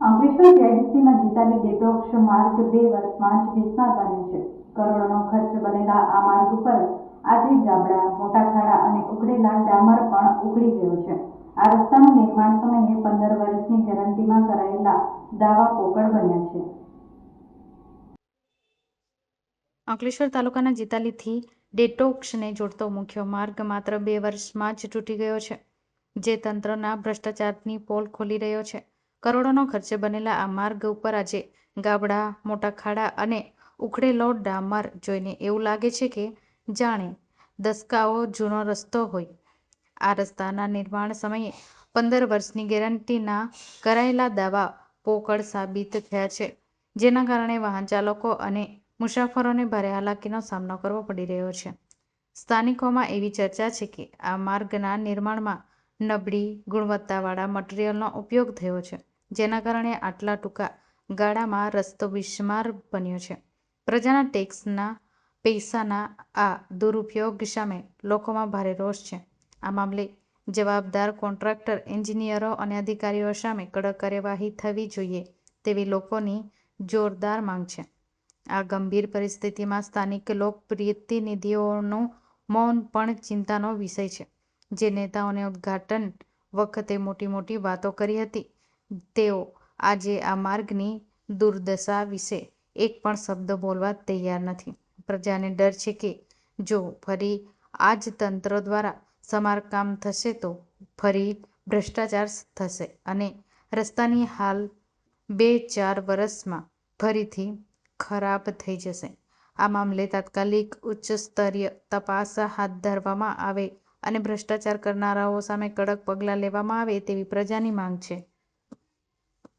અંકલેશ્વર જીઆઈડીસીમાં જીતાલી ડેટોક્ષ માર્ગ બે વર્ષમાં જ વિસ્માર બન્યો છે. કરોડોનો ખર્ચ બનેલા આ માર્ગ ઉપર આજે ગાબડા મોટા ખાડા અને ઉકળેલા ડામર પણ ઉકળી ગયો છે. આ રસ્તાનું નિર્માણ સમયે પંદર વર્ષની ગેરંટીમાં કરાયેલા દાવા પોકળ બન્યા છે. અંકલેશ્વર તાલુકાના જીતાલીથી ડેટોક્ષને જોડતો મુખ્ય માર્ગ માત્ર બે વર્ષમાં જ તૂટી ગયો છે, જે તંત્રના ભ્રષ્ટાચારની પોલ ખોલી રહ્યો છે. કરોડોનો ખર્ચે બનેલા આ માર્ગ ઉપર આજે ગાબડા, મોટા ખાડા અને ઉખડેલો ડામર જોઈને એવું લાગે છે કે જાણે દસકાઓ જૂનો રસ્તો હોય. આ રસ્તાના નિર્માણ સમયે પંદર વર્ષની ગેરંટીના કરાયેલા દાવા પોકળ સાબિત થયા છે, જેના કારણે વાહન ચાલકો અને મુસાફરોને ભારે હાલાકીનો સામનો કરવો પડી રહ્યો છે. સ્થાનિકોમાં એવી ચર્ચા છે કે આ માર્ગના નિર્માણમાં નબળી ગુણવત્તાવાળા મટીરિયલનો ઉપયોગ થયો છે. જેના કારણે આટલા ટૂંકા ગાળામાં રસ્તો બિસ્માર બન્યો છે. પ્રજાના ટેક્સના પૈસાના આ દુરુપયોગ સામે લોકોમાં ભારે રોષ છે. આ મામલે જવાબદાર કોન્ટ્રાક્ટર, એન્જિનિયરો અને અધિકારીઓ સામે કડક કાર્યવાહી થવી જોઈએ તેવી લોકોની જોરદાર માંગ છે. આ ગંભીર પરિસ્થિતિમાં સ્થાનિક લોકપ્રતિનિધિઓનું મૌન પણ ચિંતાનો વિષય છે. જે નેતાઓને ઉદ્ઘાટન વખતે મોટી મોટી વાતો કરી હતી તેઓ આજે આ માર્ગની દુર્દશા વિશે એક પણ શબ્દ બોલવા તૈયાર નથી. પ્રજાને ડર છે કે જો ફરી આ જ તંત્ર દ્વારા સમારકામ થશે તો ફરી ભ્રષ્ટાચાર થશે અને રસ્તાની હાલ બે ચાર વર્ષમાં ફરીથી ખરાબ થઈ જશે. આ મામલે તાત્કાલિક ઉચ્ચ સ્તરીય તપાસ હાથ ધરવામાં આવે અને ભ્રષ્ટાચાર કરનારાઓ સામે કડક પગલાં લેવામાં આવે તેવી પ્રજાની માંગ છે.